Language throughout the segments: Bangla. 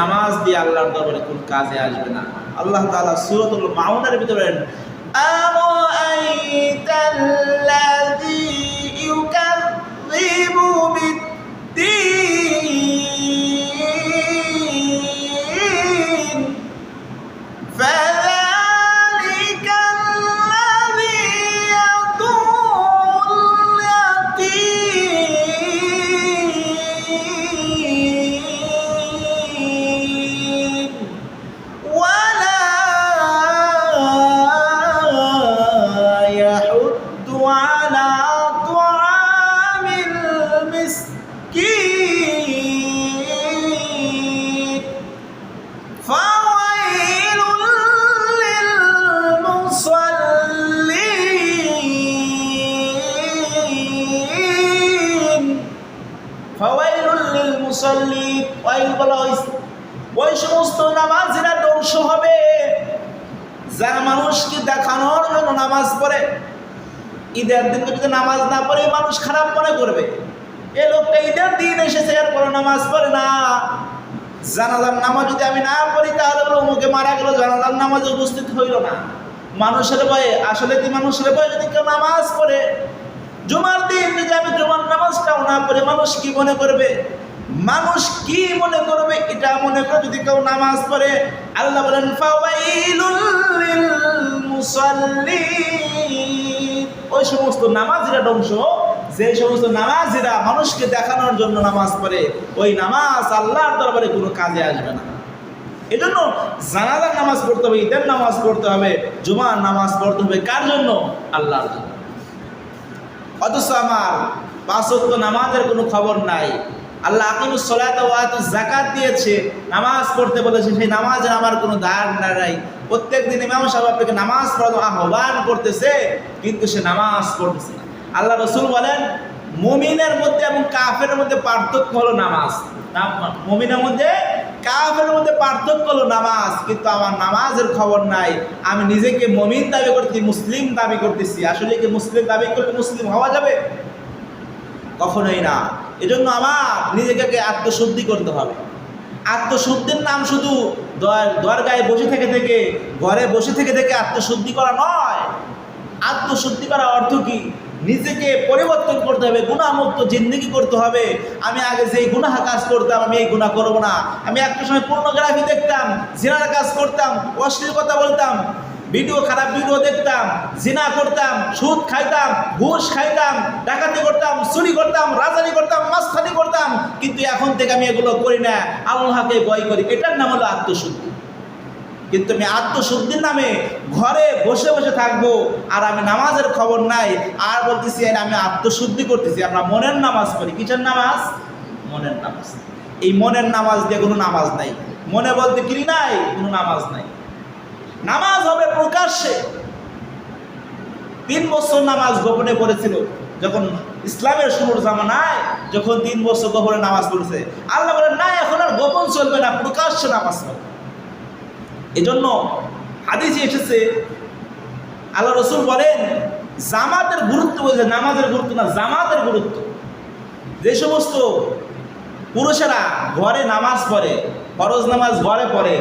নামাজ দিয়ে আল্লাহর দরবারে কোন কাজে আসবে না। আল্লাহ তাআলা সূরাতুল মাউনার ভিতরে আমো আইতাল্লাযি যারা মানুষকে দেখানোর জন্য নামাজ পড়ে, ঈদের দিন যদি নামাজ না পড়ে মানুষ খারাপ মনে করবে। এ লোকটা ঈদের দিন এসেছে এরপরে নামাজ পড়ে না। জানাজার নামাজ যদি আমি না পড়ি, তাহলে বলো মুখে মারা গেলো, জানাজার নামাজে উপস্থিত হইল না। মানুষের ভয়ে, আসলে কি মানুষের ভয়ে যদি কেউ নামাজ পড়ে? জুমার দিন যদি আমি জুমার নামাজটাও না পড়ে, মানুষ কি মনে করবে? মানুষ কি মনে করবে? এটা মনে করে যদি কেউ নামাজ পড়ে, আল্লাহ বলেন ওই সমস্ত নামাজিরা ধ্বংস যে সমস্ত নামাজিরা মানুষকে দেখানোর জন্য নামাজ পড়ে, ওই নামাজ আল্লাহর দরবারে কোনো কাজে আসবে না। এজন্য জানাজার নামাজ পড়তে হবে, ঈদের নামাজ পড়তে হবে, জুমার নামাজ পড়তে হবে, কার জন্য? আল্লাহর জন্য। অথচ আমার পাঁচত্ব নামাজের কোনো খবর নাই। আল্লাহ আকিমুস সলাত ওয়াত জাকাত দিয়েছে। নামাজ পড়তে বলেছে, সেই নামাজের আমার কোনো দাঁড় নাই। প্রত্যেক দিন ইমাম সাহেব আপনাকে নামাজ পড়ানো আহ্বান করতেছে, কিন্তু সে নামাজ পড়তেছে না। আল্লাহ রসুল বলেন, মুমিনের মধ্যে এবং কাফের মধ্যে পার্থক্য হলো নামাজ। নাম- মুমিনের মধ্যে, কাফের মধ্যে পার্থক্য হলো নামাজ, কিন্তু আমার নামাজের খবর নাই। আমি নিজেকে মমিন দাবি করতেছি, মুসলিম দাবি করতেছি। আসলে কি মুসলিম দাবি করলে মুসলিম হওয়া যাবে? কখনোই না। এজন্য আমার নিজেকে আত্মশুদ্ধি করতে হবে। আত্মশুদ্ধির নাম শুধু দর- দরগায় বসে থেকে থেকে, ঘরে বসে থেকে থেকে আত্মশুদ্ধি করা নয়। আত্মশুদ্ধি করা অর্থ কি? নিজেকে পরিবর্তন করতে হবে, গুণামুক্ত জিন্দিগি করতে হবে। আমি আগে যেই গুনাহ কাজ করতাম, আমি এই গুনাহ করব না। আমি একটা সময় পূর্ণগ্রাফি দেখতাম, জিনার কাজ করতাম, অশ্লীল কথা বলতাম। ভিডিও খারাপ ভিডিও দেখতাম, জিনা করতাম, সুদ খাইতাম, ঘুষ খাইতাম, ডাকাতি করতাম, চুরি করতাম রাজানি করতাম, মাস্তানি করতাম, কিন্তু এখন থেকে আমি এগুলো করি না। আল্লাহকে ভয় করি। এটার নাম হলো আত্মশুদ্ধি। কিন্তু আমি আত্মশুদ্ধির নামে ঘরে বসে বসে থাকব, আর আমি নামাজের খবর নাই, আর বলতেছি আমি আত্মশুদ্ধি করতেছি। আমরা মনের নামাজ পড়ি। কিসের নামাজ? মনের নামাজ। এই মনের নামাজ দিয়ে কোনো নামাজ নাই। মনে বলতে কি নাই? কোনো নামাজ নাই। নামাজ হবে প্রকাশ্যে। তিন বছর নামাজ গোপনে পড়েছিল। যখন ইসলামের শুরুর জামানায় যখন তিন বছর গোপনে নামাজ পড়েছে। আল্লাহ বলেন, না, এখন আর গোপন চলবে না, প্রকাশ্যে নামাজ পড়বে এজন্য হাদিসে এসেছে, আল্লাহ রসুল বলেন, জামাতের গুরুত্ব বলছে, নামাজের গুরুত্ব না, জামাতের গুরুত্ব। যে সমস্ত পুরুষেরা ঘরে নামাজ পড়ে ফরজ নামাজ ঘরে পড়ে,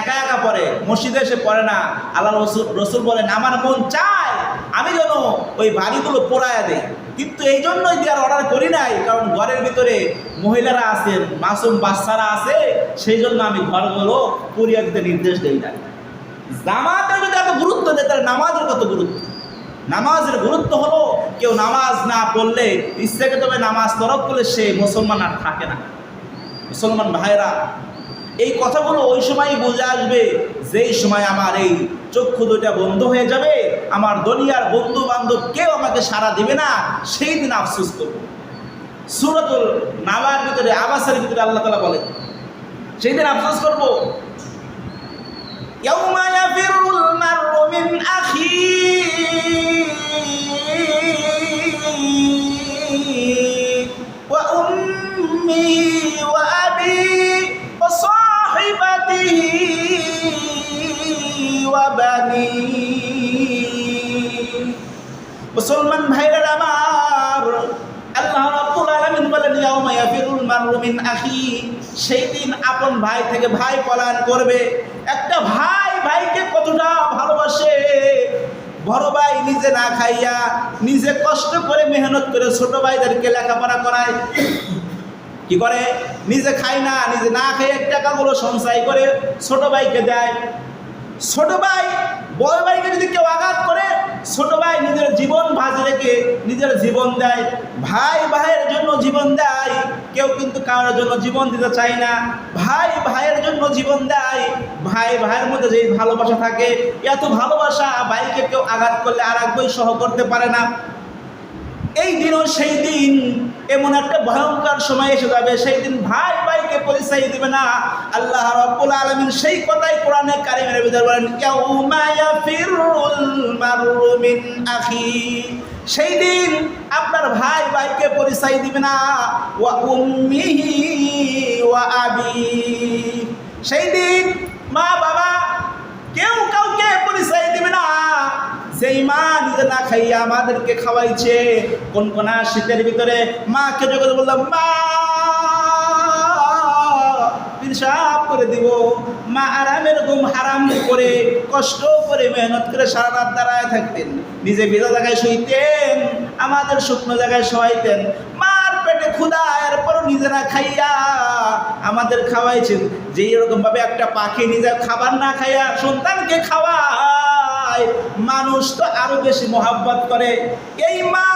একা একা পড়ে, মসজিদে এসে পড়ে না। আল্লাহ রসুল রসুল বলেন, আমার মন চায়, আমি যেন ওই বাড়িগুলো পোড়ায় দেই। কিন্তু এই জন্যই দেওয়ার অর্ডার করি নাই, কারণ ঘরের ভিতরে মহিলারা আছেন মাসুম বাচ্চারা আছে সেই জন্য আমি ঘরগুলো পুড়িয়ে দিতে নির্দেশ দেই না জামাতের যদি এত গুরুত্ব দেয়, তাহলে নামাজের কত গুরুত্ব? নামাজের গুরুত্ব হলো, কেউ নামাজ না পড়লে ইচ্ছাকে তবে নামাজ তরক করলে সে মুসলমান আর থাকে না। মুসলমান ভাইরা এই কথাগুলো ওই সময়ই বুঝে আসবে যেই সময় আমার এই চক্ষু দুইটা বন্ধ হয়ে যাবে আমার দুনিয়ার বন্ধু বান্ধব কেউ আমাকে সাড়া দিবে না সেই দিন আফসোস করব সুরতুল নামার ভিতরে আবাসের ভিতরে আল্লাহ তালা বলেন সেই দিন আফসোস করবো يوم يفر المرء মুসলমান ভাইরা আমার, আল্লাহ রাব্বুল আলামিন বলেন, ইয়াউমা ইয়াফিরুল মারু মিন সেই দিন আপন ভাই থেকে ভাই পলায়ন করবে। একটা ভাই ভাইকে কতটা ভালোবাসে? বড় ভাই নিজে না খাইয়া নিজে কষ্ট করে মেহনত করে ছোট ভাইদেরকে লেখাপড়া করায়। কি করে? নিজে খায় না, নিজে না খেয়ে টাকাগুলো সঞ্চয় করে ছোট ভাইকে দেয়। ছোট ভাই, বড় ভাইকে যদি কেউ আঘাত করে, ছোট ভাই নিজের জীবন ভাজি রেখে নিজের জীবন দেয়। ভাই ভাইয়ের জন্য জীবন দেয়, কেউ কিন্তু কারোর জন্য জীবন দিতে চায় না। ভাই ভাইয়ের জন্য জীবন দেয়। ভাই ভাইয়ের মধ্যে যে ভালোবাসা থাকে, এত ভালোবাসা ভাইকে কেউ আঘাত করলে আর এক বই সহ করতে পারে না। এই দিনও সেই দিন, এমন একটা ভয়ঙ্কর সময় এসে যাবে, সেই দিন ভাই ভাইকে পরিচয় দিবে না। আল্লাহ রাব্বুল আলামিন সেই কথাই কোরআনে কারিমের ভিতরে বলেন, ইয়াউমা ইয়াফিরুল মারু মিন আখি। সেই দিন আপনার ভাই ভাইকে পরিচয় দিবে না, ওয়া উম্মিহি ওয়া আবি। সেই দিন মা বাবা কেউ কাউকে পরিচয় সেই মা নিজে না খাইয়া আমাদেরকে খাওয়াইছে, কোন কোনা শীতের ভিতরে মাকে যখন বললাম, মা! পিসাব করে দিব। মা আরামের ঘুম হারাম করে, কষ্ট করে মেহনত করে সারা রাত দাঁড়ায় থাকতেন। নিজে ভিজা জায়গায় শুইতেন, আমাদের শুকনো জায়গায় শোয়াইতেন। মার পেটে ক্ষুদা এরপরও নিজেরা খাইয়া আমাদের খাওয়াইছেন। যে এরকম ভাবে একটা পাখি নিজের খাবার না খাইয়া সন্তানকে খাওয়ায় মানুষ তো আরও বেশি মহাব্বত করে। এই মা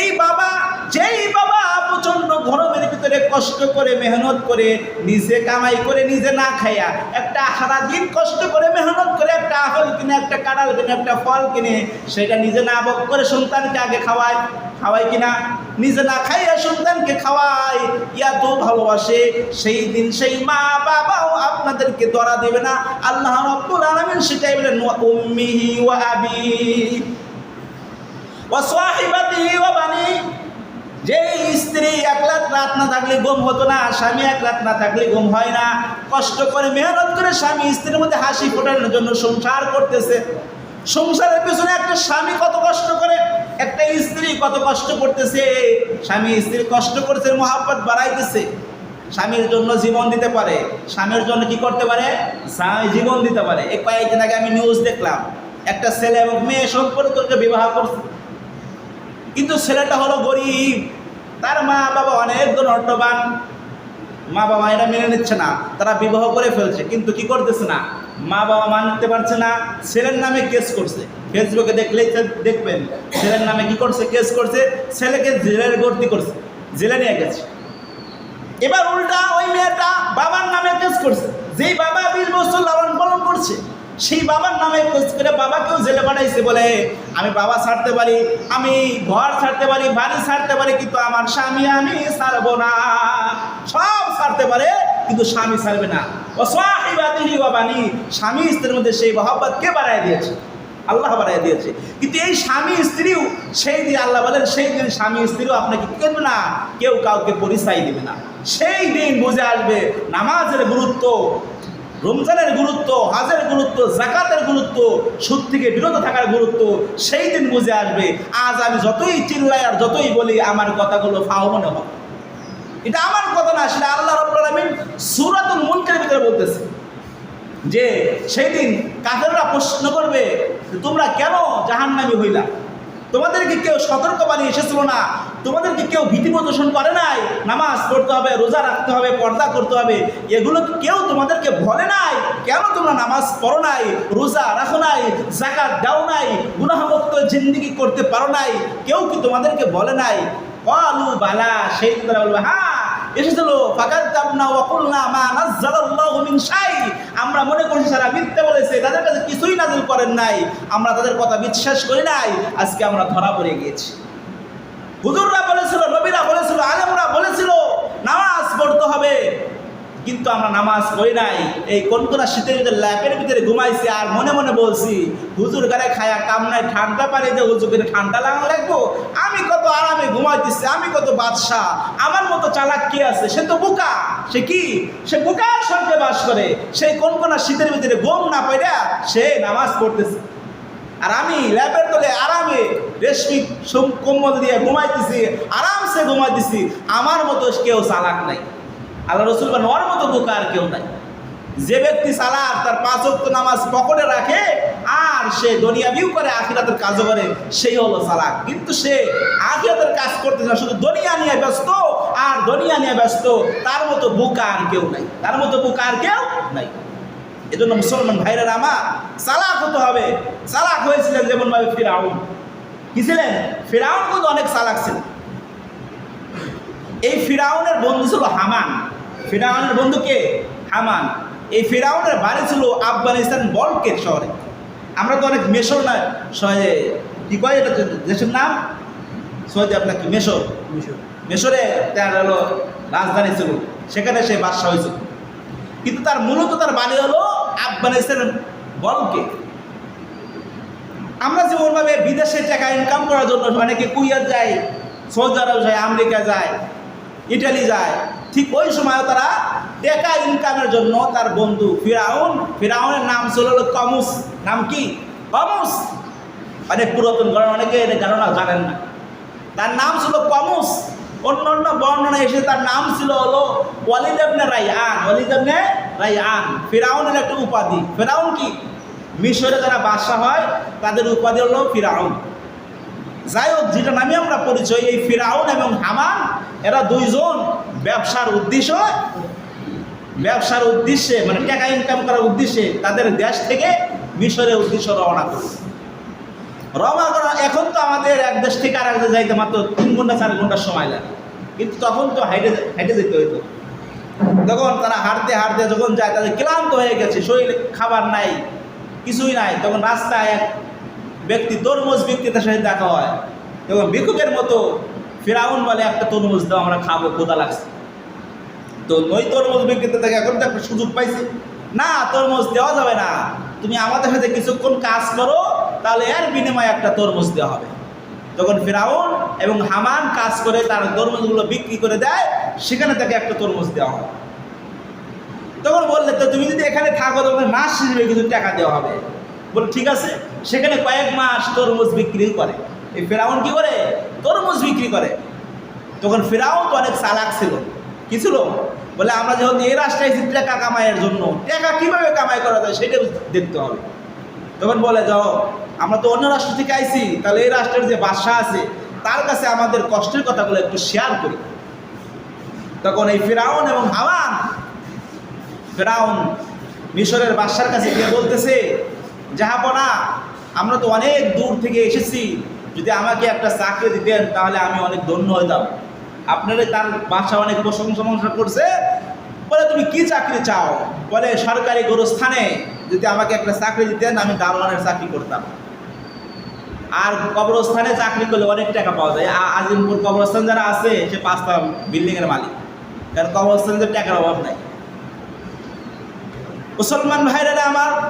এই বাবা যেই বাবা প্রচণ্ড গরমের ভিতরে কষ্ট করে, মেহনত করে, নিজে কামাই করে, নিজে না খাইয়া একটা সারা দিন কষ্ট করে, মেহনত করে একটা আপেল কিনে, একটা কাঁড়াল কিনে, একটা ফল কিনে, সেটা নিজে না বক করে সন্তানকে আগে খাওয়ায়। খাওয়াই কিনা? নিজে না খাইয়া সন্তানকে খাওয়ায়। এত ভালোবাসে, সেই দিন সেই মা বাবাও আপনাদেরকে দরা দেবে না। আল্লাহ রব্বুল আলামিন সেটাই বলেন উম্মিহি ওয়া আবি। ওয়া সাহিবাতিহি ওয়া বানি। যে স্ত্রী এক রাত না থাকলে গম হতো না, স্বামী এক রাত না থাকলে গম হয় না। কষ্ট করে, মেহনত করে স্বামী স্ত্রীর মধ্যে হাসি ফোটানোর জন্য সংসার করতেছে। সংসারের পেছনে একটা স্বামী কত কষ্ট করে, একটা স্ত্রী কত কষ্ট করতেছে। স্বামী স্ত্রী কষ্ট করছে, মহাব্বত বাড়াইতেছে। স্বামীর জন্য জীবন দিতে পারে। স্বামীর জন্য কি করতে পারে? জীবন দিতে পারে। এই কয়েকদিন আগে আমি নিউজ দেখলাম, একটা ছেলে এবং মেয়ে সম্পর্ককে বিবাহ করছে। কিন্তু ছেলেটা হলো গরিব। তার মা বাবা অনেক অর্থবান মা বাবা এটা মেনে নিচ্ছে না। তারা বিবাহ করে ফেলছে, কিন্তু কি করতেছে না? মা বাবা মানতে পারছে না। ছেলের নামে কেস করছে। ফেসবুকে দেখলেই দেখবেন, ছেলের নামে কি করছে? কেস করছে। ছেলেকে জেলের ভর্তি করছে। জেলে নিয়ে গেছে। এবার উল্টা ওই মেয়েটা বাবার নামে কেস করছে। যেই বাবা বিশ বছর লালন পালন করছে সেই বাবার নামে কেস করে বাবাকেও জেলে পাঠাইছে বলে, আমি বাবা ছাড়তে পারি, আমি ঘর ছাড়তে পারি, বাড়ি ছাড়তে পারি, কিন্তু আমার স্বামী আমি ছাড়বো না। সব ছাড়তে পারে, কিন্তু স্বামী ছাড়বে না। ও সাহিবাদিহি বাবানি স্বামী স্ত্রীর মধ্যে সেই মহব্বত কে বাড়াই দিয়েছে? আল্লাহ বাড়াই দিয়েছে। কিন্তু এই স্বামী স্ত্রীও, সেই দিন আল্লাহ বলেন, সেই দিন স্বামী স্ত্রীও আপনাকে কেন না? কেউ কাউকে পরিচয় দিবে না। সেই দিন বুঝে আসবে, নামাজের গুরুত্ব রমজানের গুরুত্ব, হাজের গুরুত্ব, জাকাতের গুরুত্ব, সুদ থেকে বিরত থাকার গুরুত্ব, সেই দিন বুঝে আসবে। আজ আমি যতই চিল্লাই আর যতই বলি, আমার কথাগুলো ফাও মনে হবে এটা আমার কথা না, সেটা আল্লাহ রব্বুল আলামিন সূরাতুল মুলকের ভিতরে বলতেছে যে, সেই দিন কাফেররা প্রশ্ন করবে তোমরা কেন জাহান্নামি হইলা? তোমাদেরকে কেউ সতর্ক বানিয়ে এসেছিল না। তোমাদেরকে কেউ ভীতি প্রদর্শন করে নাই। নামাজ পড়তে হবে, রোজা রাখতে হবে, পর্দা করতে হবে। এগুলো কেউ তোমাদেরকে বলে নাই। কেন তোমরা নামাজ পড়ো নাই, রোজা রাখো নাই জাকাত দাও নাই গুণাহমুক্ত জিন্দিগি করতে পারো নাই? কেউ কি তোমাদেরকে বলে নাই? বলু বালা, সেই তারা বলবে হ্যাঁ এসেছিল না ওয়াকুল না মা নাজ্জালাল্লাহু মিন শাই। আমরা মনে করছি সারা মিথ্যা বলেছে, তাদের কাছে কিছুই নাজিল করেন নাই। আমরা তাদের কথা বিশ্বাস করি নাই, আজকে আমরা ধরা পড়ে গিয়েছি। হুজুররা বলেছিল, নবীরা বলেছিল, আলেমরা বলেছিল, নামাজ পড়তে হবে। কিন্তু আমরা নামাজ পড়ি নাই। এই কোন কোন শীতের ভিতরে, ল্যাপের ভিতরে ঘুমাইছি আর মনে মনে বলছি, হুজুর গায়ে খায়া কাম নাই, ঠান্ডা পানি যে হুজুর করে ঠান্ডা লাগা লাগবো? আমি কত আরামে ঘুমাইতেছি, আমি কত বাদশাহ, আমার মতো চালাক কে আছে? সে তো বোকা। সে কি? সে বোকার সঙ্গে বাস করে। সেই কোন কোন শীতের ভিতরে ঘুম না পাইরা সে নামাজ পড়তেছে। আর আমি ল্যাপের তলে আরামে রেশমি কম্বল দিয়ে ঘুমাইতেছি, আরামসে ঘুমাইতেছি, আমার মতো কেউ চালাক নাই। আল্লাহ রসুল বলেন, ওর মতো বোকা আর কেউ নাই। যে ব্যক্তি সালাদ তার পাঁচ ওয়াক্ত নামাজ পকেটে রাখে আর সে দুনিয়াবিও করে, আখিরাতের কাজও করে, সেই হলো সালাক কিন্তু সে আখিরাতের কাজ করতে না, শুধু দুনিয়া নিয়ে ব্যস্ত আর দুনিয়া নিয়ে ব্যস্ত। তার মতো বোকা আর কেউ নাই। তার মতো বোকা আর কেউ নাই। এজন্য মুসলমান ভাইরা রামা সালাক হতে হবে। সালাক হয়েছিলেন যেমন ভাবে ফিরাউন। কি ছিলেন? ফিরাউন কিন্তু অনেক সালাক ছিলেন। এই ফিরাউনের বন্ধু ছিল হামান। ফিরাউনের বন্ধু কে হামান। এই ফিরাউনের বাড়ি ছিল আফগানিস্তান বলকের শহরে। আমরা তো অনেক মেশর না সহজে কি কয় এটা দেশের নাম? সহজে আপনার কি মেশর? মেশরে। তার হলো রাজধানী ছিল সেখানে সে বাদশাহ হয়েছিল কিন্তু তার মূলত তার বাড়ি হলো আফগানিস্তানের বলকে আমরা যেমনভাবে বিদেশে টাকা ইনকাম করার জন্য অনেকে কুইয়ার যায় সৌদি আরব যায় আমেরিকা যায় ইটালি যায় ঠিক ওই সময় তারা টাকা ইনকামের জন্য তার বন্ধু ফিরাউন, ফিরাউনের নাম ছিল হলো কমুস। নাম কি? কমুস। অনেক পুরাতন কারণ অনেকে এটা ধারণা জানেন না। তার নাম ছিল কমুস। অন্য অন্য বর্ণনা এসে তার নাম ছিল হলো ওয়ালিদ ইবনে রাইয়ান ওয়ালিদ ইবনে রাইয়ান ফিরাউনের একটা উপাধি। ফেরাউন কি? মিশরে যারা বাদশা হয়, তাদের উপাধি হলো ফিরাউন। যাই হোক, যেটা নামে আমরা পরিচয়, এই ফিরাউন এবং হামান, এরা দুইজন ব্যবসার উদ্দেশ্য, ব্যবসার উদ্দেশ্যে মানে টাকা ইনকাম করার উদ্দেশ্যে তাদের দেশ থেকে মিশরের উদ্দেশ্য রওনা করে। রওনা করা, এখন তো আমাদের এক দেশ থেকে আর এক দেশ যাইতে মাত্র তিন ঘণ্টা, চার ঘণ্টা সময় লাগে। কিন্তু তখন তো হাইটে হাইটে যেতে হইতো। তখন তারা হাঁটতে হাঁটতে যখন যায়, তাদের ক্লান্ত হয়ে গেছে, শরীরে খাবার নাই, কিছুই নাই। তখন রাস্তায় এক ব্যক্তি তরমুজ বিক্রেতার সাথে দেখা হয় এবং ভিক্ষুকের মতো ফেরাউন বলে একটা তরমুজ দাও, আমরা খাব কোথা লাগছে। তো নই তরমুজ বিক্রেতা থেকে এখন তো একটা সুযোগ পাইছি। না, তরমুজ দেওয়া যাবে না। তুমি আমাদের সাথে কিছুক্ষণ কাজ করো, তাহলে এর বিনিময়ে একটা তরমুজ দেওয়া হবে। যখন ফেরাউন এবং হামান কাজ করে, তার তরমুজগুলো বিক্রি করে দেয়, সেখানে তাকে একটা তরমুজ দেওয়া হয়। তখন বললে, তো তুমি যদি এখানে থাকো তখন মাস হিসেবে কিছু টাকা দেওয়া হবে। বল, ঠিক আছে, সেখানে কয়েক মাস তরমুজ বিক্রি করে। এই ফেরাউন কি করে? তরমুজ বিক্রি করে। তখন ফেরাউন তো অনেক চালাক ছিল। কি ছিল? বলে, আমরা যখন এই রাষ্ট্রে এসেছি টাকা কামাইয়ের জন্য, টাকা কীভাবে কামাই করা যায় সেটা দেখতে হবে। তখন বলে, যাও, আমরা তো অন্য রাষ্ট্র থেকে আইছি, তাহলে এই রাষ্ট্রের যে বাদশাহ আছে, তার কাছে আমাদের কষ্টের কথাগুলো একটু শেয়ার করি। তখন এই ফেরাউন এবং হাওয়ান, ফেরাউন মিশরের বাদশার কাছে গিয়ে বলতেছে জাহাপনা আমরা তো অনেক দূর থেকে এসেছি। যদি আমাকে একটা চাকরি দিতেন, তাহলে আমি অনেক ধন্য হইতাম। আপনারা তার বাসা অনেক প্রশংসা মশা করছে। বলে, তুমি কি চাকরি চাও? বলে, সরকারি গোরস্থানে। যদি আমাকে একটা চাকরি দিতেন, আমি দারোয়ানের চাকরি করতাম। আর কবরস্থানে চাকরি করলে অনেক টাকা পাওয়া যায়। আজিমপুর কবরস্থান যারা আছে, সে পাঁচটা বিল্ডিংয়ের মালিক। কারণ কবরস্থানে টাকার অভাব নাই। মুসলমান ভাইরা আমার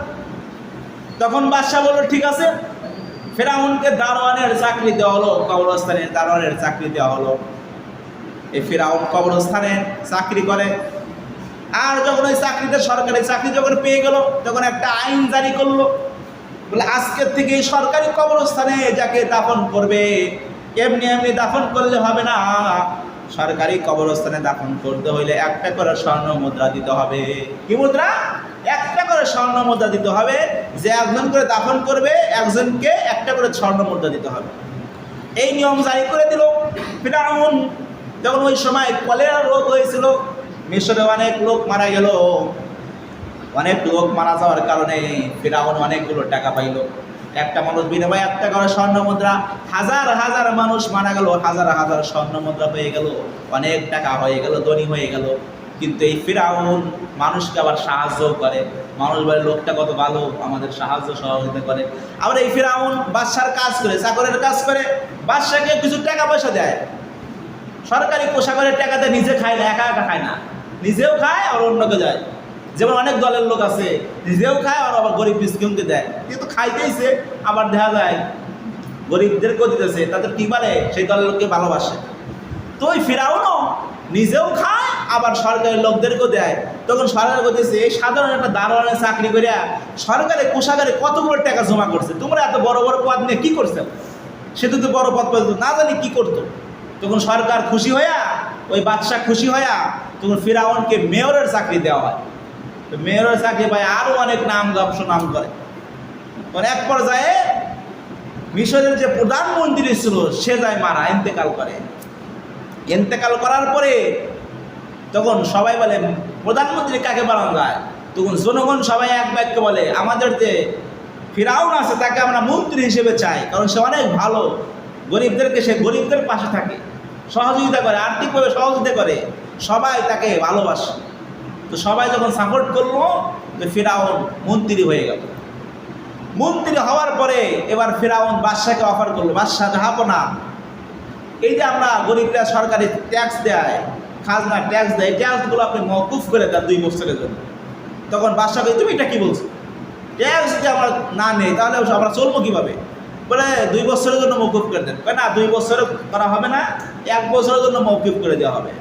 তখন বাদশাহ বলল, ঠিক আছে। ফেরাউনকে দারোয়ানের চাকরি দেওয়া হলো কবরস্থানের দারোয়ানের চাকরি দেওয়া হলো। এই ফেরাউন কবরস্থানে চাকরি করে। আর যখন ওই চাকরিতে, সরকারি চাকরি যখন পেয়ে গেল, তখন একটা আইন জারি করল। বলে, আজকের থেকে সরকারি কবরস্থানে যাকে দাফন করবে, এমনি এমনি দাফন করলে হবে না। সরকারি কবরস্থানে দাফন করতে হইলে একটা করে স্বর্ণ মুদ্রা দিতে হবে। কি মুদ্রা? একটা করে স্বর্ণ মুদ্রা দিতে হবে। যে একজন করে দাফন করবে, একজনকে একটা করে স্বর্ণ মুদ্রা দিতে হবে। এই নিয়ম জারি করে দিল ফিরাউন। যখন ওই সময় কলেরা রোগ হয়েছিল, মিশরে অনেক লোক মারা গেল। অনেক লোক মারা যাওয়ার কারণে ফিরাউন অনেকগুলো টাকা পাইল। একটা মানুষ বিনিময়ে একটা করে স্বর্ণ মুদ্রা, হাজার হাজার মানুষ মারা গেল, হাজার হাজার স্বর্ণ মুদ্রা হয়ে গেল, অনেক টাকা হয়ে গেল, ধনী হয়ে গেল। কিন্তু এই ফিরাউন মানুষকে আবার সাহায্যও করে। মানুষ বলে, লোকটা কত ভালো, আমাদের সাহায্য সহযোগিতা করে। আবার এই ফিরাউন বাদশার কাজ করে, চাকরের কাজ করে। বাদশাকে কিছু টাকা পয়সা দেয়। সরকারি পোশাকের টাকাতে নিজে খায় না, একা একা খায় না। নিজেও খায় আর অন্যকে যায় যেমন অনেক দলের লোক আছে, নিজেও খায় আর আবার গরিব মিসকিনকে দেয়। কিন্তু খাইতেইছে, আবার দেখা যায়, গরিবদেরকেও দিতেছে। তাদের কি পারে সেই দলের লোককে ভালোবাসে। তো ওই ফিরাউনও নিজেও খায় আবার সরকারি লোকদেরকেও দেয়। তখন সরকার করতেছে এই সাধারণ একটা দারোয়ানের চাকরি করিয়া সরকারের কোষাগারে কতগুলো টাকা জমা করছে? তোমরা এত বড় বড় পদ নিয়ে কী করছে? সে তো বড় পদ পেত না জানি কি করতো। তখন সরকার খুশি হইয়া, ওই বাদশাহ খুশি হইয়া, তখন ফিরাউনকে মেয়রের চাকরি দেওয়া হয়। তো মেয়রের চাকরি পায় আরও অনেক নাম গাম নাম করে। মানে এক পর্যায়ে মিশরের যে প্রধানমন্ত্রী ছিল, সে যায় মারা, ইন্তেকাল করে। ইন্তেকাল করার পরে তখন সবাই বলে, প্রধানমন্ত্রী কাকে বানানো যায় তখন জনগণ সবাই এক বাক্য বলে, আমাদের যে ফিরাউন আছে, তাকে আমরা মন্ত্রী হিসেবে চাই, কারণ সে অনেক ভালো। গরিবদেরকে সে গরিবদের পাশে থাকে। সহযোগিতা করে, আর্থিকভাবে সহযোগিতা করে। সবাই তাকে ভালোবাসে। তো সবাই যখন সাপোর্ট করল যে ফিরাউন মন্ত্রী হয়ে গেল। মন্ত্রী হওয়ার পরে এবার ফিরাউন বাদশাকে অফার করল। বাদশাহ না এই যে আমরা গরিবরা সরকারি ট্যাক্স দেয়, খাজনা ট্যাক্স দেয় ট্যাক্সগুলো আপনি মকুফ করে দেন দুই বছরের জন্য। তখন বাদশাহ তুমি এটা কি বলছো? ট্যাক্স যদি আমরা না নেই, তাহলে আমরা চলবো কীভাবে? বলে, দুই বছরের জন্য মৌকুফ করে দেন। না, দুই বছরে করা হবে না, এক বছরের জন্য মৌকুফ করে দেওয়া হবে।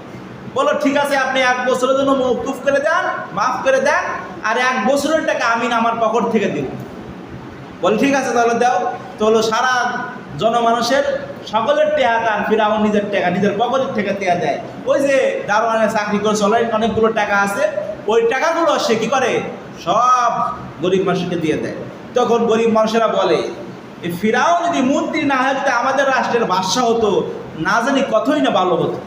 বলো, ঠিক আছে, আপনি এক বছরের জন্য মৌকুফ করে দেন, মাফ করে দেন, আর এক বছরের টাকা আমি আমার পকেট থেকে দিব। বলে, ঠিক আছে, তাহলে দাও। তো হলো সারা জনমানুষের সকলের টেহা তার ফিরাউন নিজের টাকা নিজের পকেটের থেকে টেহা দেয়। ওই যে দারোয়ানের চাকরি করে চলে অনেকগুলো টাকা আছে। ওই টাকাগুলো সে কী করে? সব গরিব মানুষকে দিয়ে দেয়। তখন গরিব মানুষেরা বলে ফিরাও যদি মন্ত্রী না যদি আমাদের রাষ্ট্রের বাদশা হতো। না জানি কতই না ভালো হতো।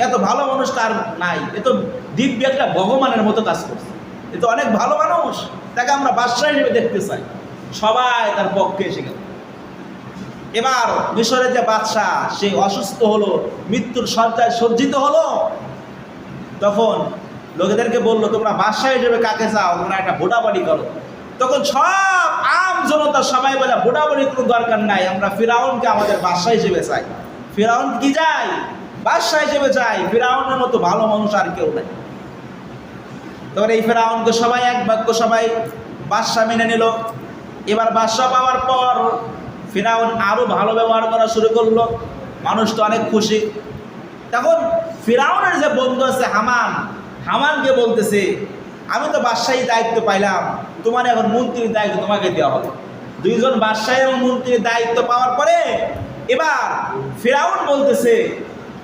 এত ভালো মানুষ তার নাই। এ তো দিব্য একটা ভগবানের মতো কাজ করছে। এ তো অনেক ভালো মানুষ। তাকে আমরা বাদশাহ হিসেবে দেখতে চাই। সবাই তার পক্ষে এসে গেল। এবার মিশরের যে বাদশাহ, সে অসুস্থ হলো, মৃত্যুর সজ্জায় সজ্জিত হলো। তখন লোকেদেরকে বলল, তোমরা বাদশাহ হিসেবে কাকে চাও? তোমরা একটা ভোটাবাড়ি করো। তখন সব আম জনতা সবাই বলে ভোটাভুটির কোনো দরকার নাই, আমরা ফিরাউনকে আমাদের বাদশাহ হিসেবে চাই। ফিরাউন কি যাই বাদশাহ হিসেবে চাই ফিরাউনের মতো ভালো মানুষ আর কেউ নাই। তখন এই ফেরাউনকে সবাই এক বাক্য সবাই বাদশাহ মেনে নিল। এবার বাদশাহ পাওয়ার পর ফিরাউন আরও ভালো ব্যবহার করা শুরু করল। মানুষ তো অনেক খুশি। তখন ফিরাউনের যে বন্ধু আছে হামান, হামানকে বলতেছে, আমি তো বাদশাহী দায়িত্ব পাইলাম। তোমার এখন মন্ত্রীর দায়িত্ব তোমাকে দেওয়া হবে। দুইজন বাদশাহী এবং মন্ত্রীর দায়িত্ব পাওয়ার পরে এবার ফেরাউন বলতেছে,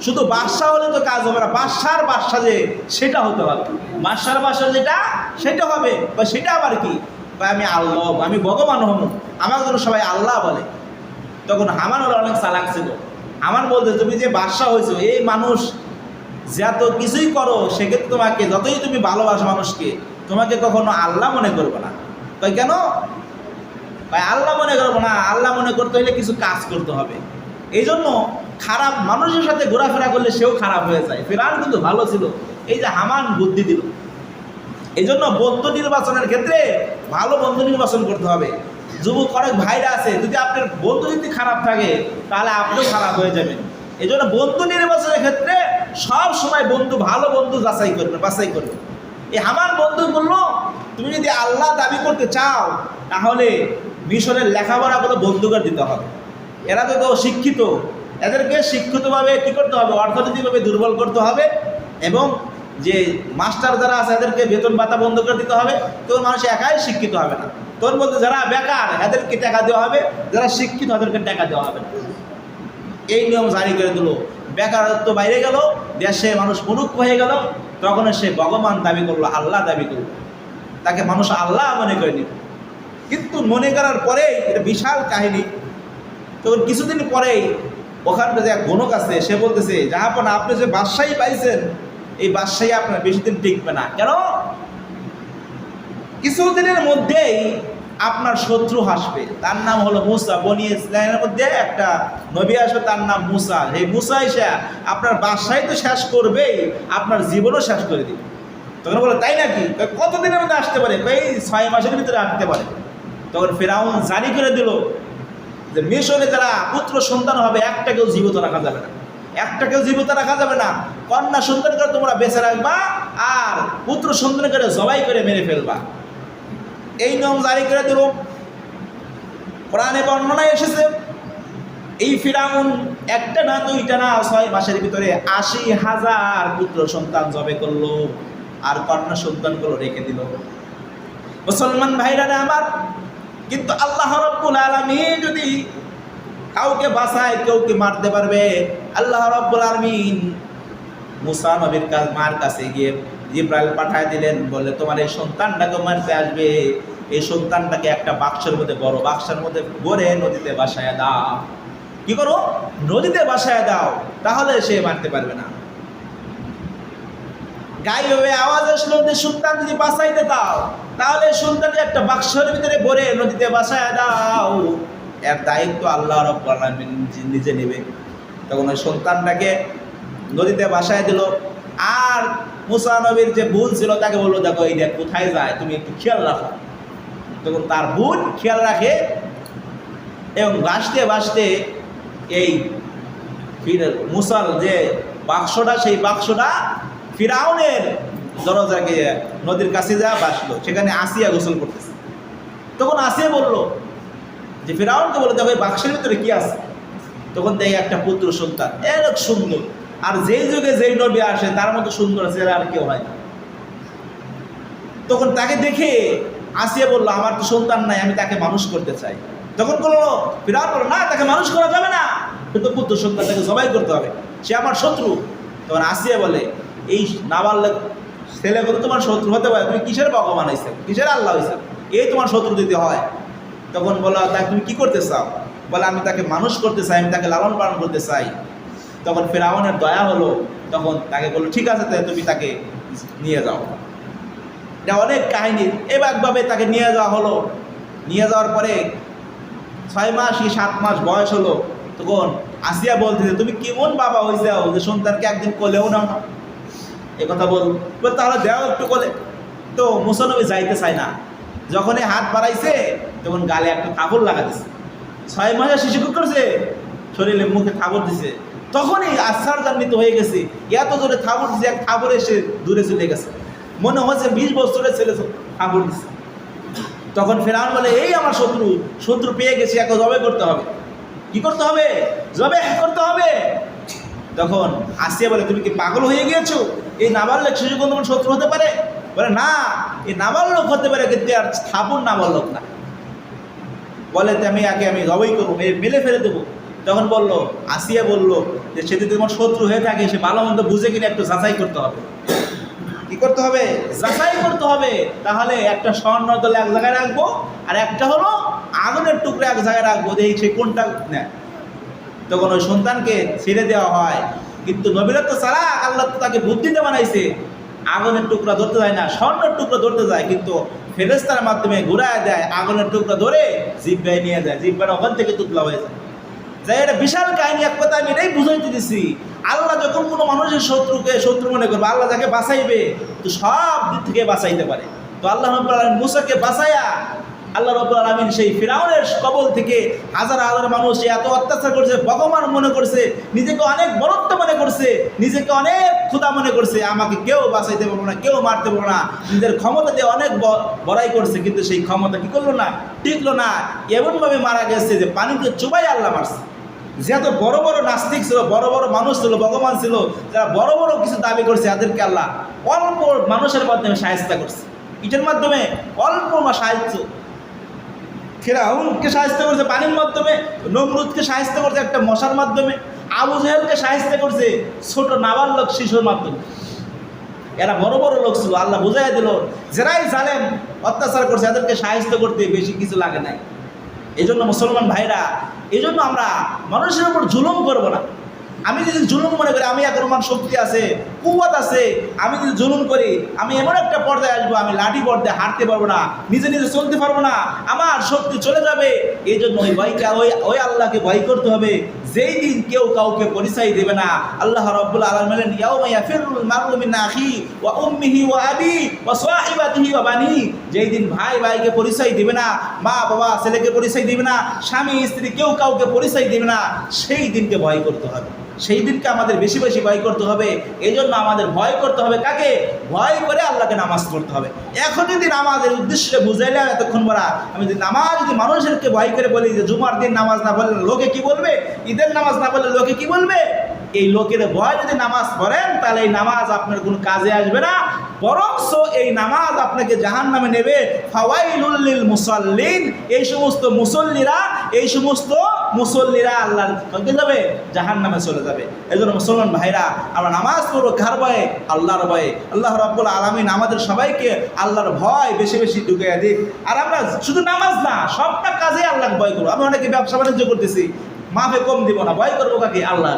শুধু বাদশাহ হলে তো কাজ হবে না বাদশার বাদশা যে, সেটা হতে হবে। বাদশার বাদশা যেটা, সেটা হবে। বা সেটা আবার কি? আমি আল্লাহ, আমি ভগবান হব। আমার জন্য সবাই আল্লাহ বলে। তখন আমার হলো অনেক চালাক ছিল। আমার বলতে, তুমি যে বাদশাহ হয়েছো, এই মানুষ যত কিছুই করো, সেক্ষেত্রে তোমাকে যতই তুমি ভালোবাসো মানুষকে, তোমাকে কখনো আল্লাহ মনে করবে না। তাই কেন? ভাই আল্লাহ মনে করব না। আল্লাহ মনে করতে হলে কিছু কাজ করতে হবে। এই জন্য খারাপ মানুষের সাথে ঘোরাফেরা করলে সেও খারাপ হয়ে যায়। ফেরান কিন্তু ভালো ছিল। এই যে হামান বুদ্ধি দিল। এই জন্য বন্ধু নির্বাচনের ক্ষেত্রে ভালো বন্ধু নির্বাচন করতে হবে। যুবক অনেক ভাইরা আছে, যদি আপনার বন্ধু যদি খারাপ থাকে, তাহলে আপনিও খারাপ হয়ে যাবেন। এই জন্য বন্ধু নির্বাচনের ক্ষেত্রে সব সময় বন্ধু, ভালো বন্ধু যাচাই করবে, বাছাই করবে। এই আমার বন্ধু বলল, তুমি যদি আল্লাহ দাবি করতে চাও, তাহলে মিশরের লেখাপড়াগুলো বন্ধ করে দিতে হবে। এরা তো কেউ শিক্ষিত। এদেরকে শিক্ষিতভাবে কী করতে হবে? অর্থনৈতিকভাবে দুর্বল করতে হবে এবং যে মাস্টার যারা আছে, এদেরকে বেতন ভাতা বন্ধ করে দিতে হবে। তোর মানুষ একাই শিক্ষিত হবে না। তোর মধ্যে যারা বেকার, এদেরকে টাকা দেওয়া হবে, যারা শিক্ষিত, এদেরকে টাকা দেওয়া হবে এই নিয়ম জারি করে দিল। বেকারত্ব বাইরে গেল, দেশে মানুষ মুরুক্ষ হয়ে গেল, তখন সে ভগবান দাবি করল, আল্লাহ দাবি করল। তাকে মানুষ আল্লাহ মনে করে নিল। কিন্তু মনে করার পরেই, এটা বিশাল কাহিনী। তখন কিছুদিন পরেই ওখানকার যে এক গণক আছে সে বলতেছে যাহাপন আপনি যে বাদশাহী পাইছেন, এই বাদশাহী আপনার বেশি দিন টিকবে না। কেন? কিছুদিনের মধ্যেই আপনার শত্রু হাসবে। তার নাম হলো মুসা। বনি ইসলামের মধ্যে একটা নবী আসবে, তার নাম মুসা। এই মুসা এসে আপনার বাসায় তো শেষ করবেই, আপনার জীবনও শেষ করে দিবে। তখন বলে, তাই নাকি? কতদিনের মধ্যে আসতে পারে? এই ছয় মাসের ভিতরে আসতে পারে। তখন ফেরাউন জারি করে দিল যে, মিশরে যারা পুত্র সন্তান হবে একটাকেও জীবিত রাখা যাবে না। একটাকেও জীবিত রাখা যাবে না। কন্যা সন্তান করে তোমরা বেঁচে রাখবা আর পুত্র সন্তান করে জবাই করে মেরে ফেলবা। এই নিয়ম জারি করে দিল। কোরআনে বর্ণনায় এসেছে, এই ফিরাউন একটা না দুইটা না ছয় মাসের ভিতরে আশি হাজার পুত্র সন্তান জবে করল আর কন্যা সন্তানগুলো রেখে দিল। মুসলমান ভাইরা না আমার, কিন্তু আল্লাহ রব্বুল আলমিন যদি কাউকে বাঁচায় কেউকে মারতে পারবে? আল্লাহ রব্বুল আলমিন মুসা নবীর মার কাছে গিয়ে জিব্রাইল পাঠায় দিলেন বলে তোমার এই সন্তানটাকে মারতে আসবে। এই সন্তানটাকে একটা বাক্সের মধ্যে বড় বাক্সের মধ্যে ভরে নদীতে বাসায় দাও। কি করো? নদীতে বাসায় দাও, তাহলে সে মারতে পারবে না। গাই হয়ে আওয়াজ আসলো যে, সন্তান যদি বাঁচাইতে দাও, তাহলে সন্তানকে একটা বাক্সের ভিতরে ভরে নদীতে বাসায় দাও। এর দায়িত্ব আল্লাহ নিজে- নিজে নেবে। তখন ওই সন্তানটাকে নদীতে বাসায় দিল। আর মুসা নবীর যে বোন ছিল, তাকে বলল, দেখো, এই দেখ, কোথায় যায়? তুমি একটু খেয়াল রাখো। তখন তার বোন খেয়াল রাখে এবং বাসতে বাসতে এই মুসার যে বাক্সটা, সেই বাক্সটা ফিরাউনের দরজাকে, নদীর কাছে যা বাসলো সেখানে আসিয়া গোসল করতেছে। তখন আসিয়া বলল যে, ফিরাউনকে বলে, দেখো, এই বাক্সের ভিতরে কি আছে? তখন দেখে একটা পুত্র সন্তান এরক সুন্দর। আর যেই যুগে যেই নবী আসে, তার মতো সুন্দর ছেলে আর কেউ হয় তখন তাকে দেখে আসিয়া বলল, আমার তো সন্তান নাই, আমি তাকে মানুষ করতে চাই। তখন বলল ফিরাউন বলল না, তাকে মানুষ করা যাবে না। কিন্তু পুত্র সন্তান তাকে জবাই করতে হবে, সে আমার শত্রু। তখন আসিয়া বলে, এই নাবালক ছেলেগুলো তোমার শত্রু হতে পারে, তুমি কিসের ভগবান হয়েছে কিসের আল্লাহ হয়েছে এই তোমার শত্রু দিতে হয়? তখন বলো তাকে তুমি কি করতে চাও? বলে, আমি তাকে মানুষ করতে চাই, আমি তাকে লালন পালন করতে চাই। তখন ফেরাউনের দয়া হলো, তখন তাকে বলল, ঠিক আছে, তাহলে তুমি তাকে নিয়ে যাও। এটা অনেক কাহিনী। এভাবে তাকে নিয়ে যাওয়া হলো। নিয়ে যাওয়ার পরে ছয় মাস কি সাত মাস বয়স হলো, তখন আসিয়া বলতেছে, তুমি কেমন বাবা হয়েছে যে সন্তানকে একদিন কোলেও নাও না? এ কথা বল তাহলে দেও একটু কোলে। তো মুসলনবী যাইতে চায় না। যখনই হাত বাড়াইছে, তখন গালে একটা কাপড় লাগা দিছে। ছয় মাসে শিশু করছে, শরীরে মুখে থাবর দিছে। তখনই আশ্বার জান্বিত হয়ে গেছে। এত জোরে থাবর দিছে, এক থাবর এসে দূরে চলে গেছে। মনে হচ্ছে বিশ বছরের ছেলে থাবর দিছে। তখন ফেরাউন বলে, এই আমার শত্রু শত্রু পেয়ে গেছি এখন জবে করতে হবে। কি করতে হবে? জবে করতে হবে। তখন আসিয়া বলে, তুমি কি পাগল হয়ে গিয়েছো? এই নাবালক শিশু কোন তোমার শত্রু হতে পারে? বলে, না, এই নাবালক হতে পারে, কিন্তু আর স্থাপন নাবালক না। বলে আমি আগে আমি জবাই করব, মেরে মেলে ফেলে দেবো। তখন বলল আসিয়া বলল যে সে যদি তোমার শত্রু হয়ে থাকে সে ভালো মন্দ বুঝে কিনে একটু যাচাই করতে হবে। কি করতে হবে? যাচাই করতে হবে। তাহলে একটা স্বর্ণ দলে এক জায়গায় রাখব আর একটা হলো আগুনের টুকরো এক জায়গায় রাখব দেখি সে কোনটা নেয় তখন ওই সন্তানকে ছেড়ে দেওয়া হয়। কিন্তু নবীরত্ব ছাড়া আল্লাহ তো তাকে বুদ্ধি বুদ্ধিতে বানাইছে। আগুনের টুকরা ধরতে যায় না স্বর্ণের টুকরো ধরতে যায় কিন্তু ফেরেস্তার মাধ্যমে ঘুরায় দেয় আগুনের টুকরা ধরে জিব্বায় নিয়ে যায় জিব্বার ওখান থেকে তুতলা হয়ে যায়। যাই এটা বিশাল কাহিনী, এক কথা আমি এটাই বুঝাইতে দিছি। আল্লাহ যখন কোনো মানুষের শত্রুকে শত্রু মনে করবে, আল্লাহ যাকে বাঁচাইবে, তো সব দিক থেকে বাঁচাইতে পারে। তো আল্লাহ রব্বুল আলমিন মুসাকে বাঁচাইয়া আল্লাহ রব্বুল আলমিন সেই ফিরাউনের কবল থেকে হাজার হাজার মানুষ এত অত্যাচার করছে, ভগবান মনে করছে, নিজেকে অনেক বরত্ব মনে করছে, নিজেকে অনেক ক্ষুদা মনে করছে, আমাকে কেউ বাঁচাইতে পারব না, কেউ মারতে পারব না। নিজের ক্ষমতা দিয়ে অনেক বড়াই করছে, কিন্তু সেই ক্ষমতা কি করল না? টিকলো না। এমনভাবে মারা গেছে যে পানিতে চুবাই আল্লাহ মারছে। যত বড় বড় নাস্তিক ছিল, বড় বড় মানুষ ছিল, ভগবান ছিল, যারা বড় বড় কিছু দাবি করছে তাদেরকে আল্লাহ অল্প মানুষের মাধ্যমে সাহায্য করছে। এটার মাধ্যমে? অল্প সাহায্য। ফেরাউনকে সাহায্য করছে পানির মাধ্যমে, নমরুদকে সাহায্য করছে একটা মশার মাধ্যমে, আবু জেহেলকে সাহায্য করছে ছোট নাবালক শিশুর মাধ্যমে। এরা বড় বড় লোক ছিল, আল্লাহ বুঝাই দিল, যারাই জালেম, অত্যাচার করছে, এদেরকে সাহায্য করতে বেশি কিছু লাগে নাই। এই জন্য মুসলমান ভাইরা এই জন্য আমরা মানুষের উপর জুলুম করব না। আমি যদি জুলুম মনে করি, আমি এখন আমার শক্তি আছে, কুয়াত আছে, আমি যদি জুলুম করি, আমি এমন একটা পর্দায় আসব, আমি লাঠি পর্দায় হাঁটতে পারব না, নিজে নিজে চলতে পারব না, আমার শক্তি চলে যাবে। এই জন্য ওই ভয়কে ওই ওই আল্লাহকে ভয় করতে হবে। যেই দিন কেউ কাউকে পরিচয় দেবে না, আল্লাহ রব্বুল আলম ওয়া ওয়া যেই দিন ভাই ভাইকে পরিচয় দিবে না, মা বাবা ছেলেকে পরিচয় দিবে না, স্বামী স্ত্রী কেউ কাউকে পরিচয় দিবে না, সেই দিনকে ভয় করতে হবে। সেই দিনকে আমাদের বেশি বেশি ভয় করতে হবে। এই জন্য আমাদের ভয় করতে হবে কাকে? ভয় করে আল্লাহকে নামাজ পড়তে হবে। এখন যদি নামাজের উদ্দেশ্যে বুঝাইলাম এতক্ষণ বলা, আমি যদি নামাজ যদি মানুষেরকে ভয় করে বলি যে, জুমার দিন নামাজ না বললে লোকে কি বলবে? ঈদের নামাজ না বললে লোকে কি বলবে? এই লোকের ভয় যদি নামাজ পড়েন, তাহলে এই নামাজ আপনার কোনো কাজে আসবে না। বরংস এই নামাজ আপনাকে জাহান নামে নেবে ফাওয়াইলুল্লিল মুসাল্লিন, এই সমস্ত মুসল্লিরা, এই সমস্ত মুসল্লিরা আল্লাহ ঠকে যাবে জাহান নামে চলে যাবে। এই জন্য মুসলমান ভাইরা, আমরা নামাজ পড়ব কার ভয়ে? আল্লাহর ভয়ে। আল্লাহ রব্বুল আলমিন আমাদের সবাইকে আল্লাহর ভয় বেশি বেশি ঢুকিয়ে দিক। আর আমরা শুধু নামাজ না, সবটা কাজে আল্লাহর ভয় করব। আমি অনেকে ব্যবসা বাণিজ্য করতেছি, মাফে কম দিব না, ভয় করব কাকে? আল্লাহ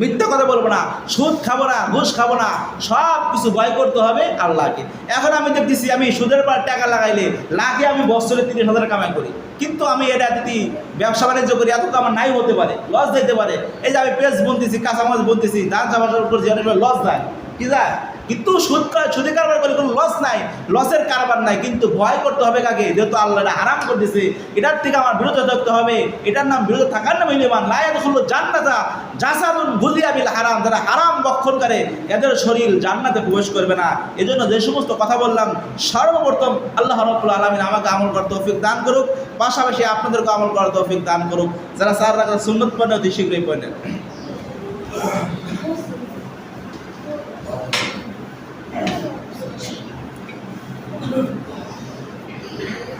মিথ্যা কথা বলব না, সুদ খাব না, ঘুষ খাব না, সব কিছু ভয় করতে হবে আল্লাহকে। এখন আমি দেখতেছি আমি সুদের পর টাকা লাগাইলে লাখে আমি বছরে তিরিশ হাজার কামাই করি। কিন্তু আমি এটা যদি ব্যবসা বাণিজ্য করি, এত তো আমার নাই হতে পারে, লস দিতে পারে। এই যে আমি পেঁয়াজ বুনতেছি কাঁচামাচ বুনতেছি, ধান চাষাবাস করছি যে লস দেয়, কি যায় কিন্তু সুদ সুদে কারবার করে কোনো লস নাই লসের কারবার নাই, কিন্তু ভয় করতে হবে কাকে? যেহেতু আল্লাহ এটা হারাম করতেছে, এটার থেকে আমার বিরত থাকতে হবে, এটার নাম বিরত থাকার নাম ইলেমান লায়াত হলো জান্নাতা জাসাদুন গুলিয়া বিল হারাম। যারা হারাম বক্ষণ করে, এদের শরীর জান্নাতে প্রবেশ করবে না। এজন্য যে সমস্ত কথা বললাম, সর্বপ্রথম আল্লাহ রব্বুল আলমিন আমাকে আমল করার তৌফিক দান করুক। পাশাপাশি আপনাদেরকে আমল করার তৌফিক দান করুক। যারা সার রাখার সুন্নত পণ্য অতি শীঘ্রই পড়েন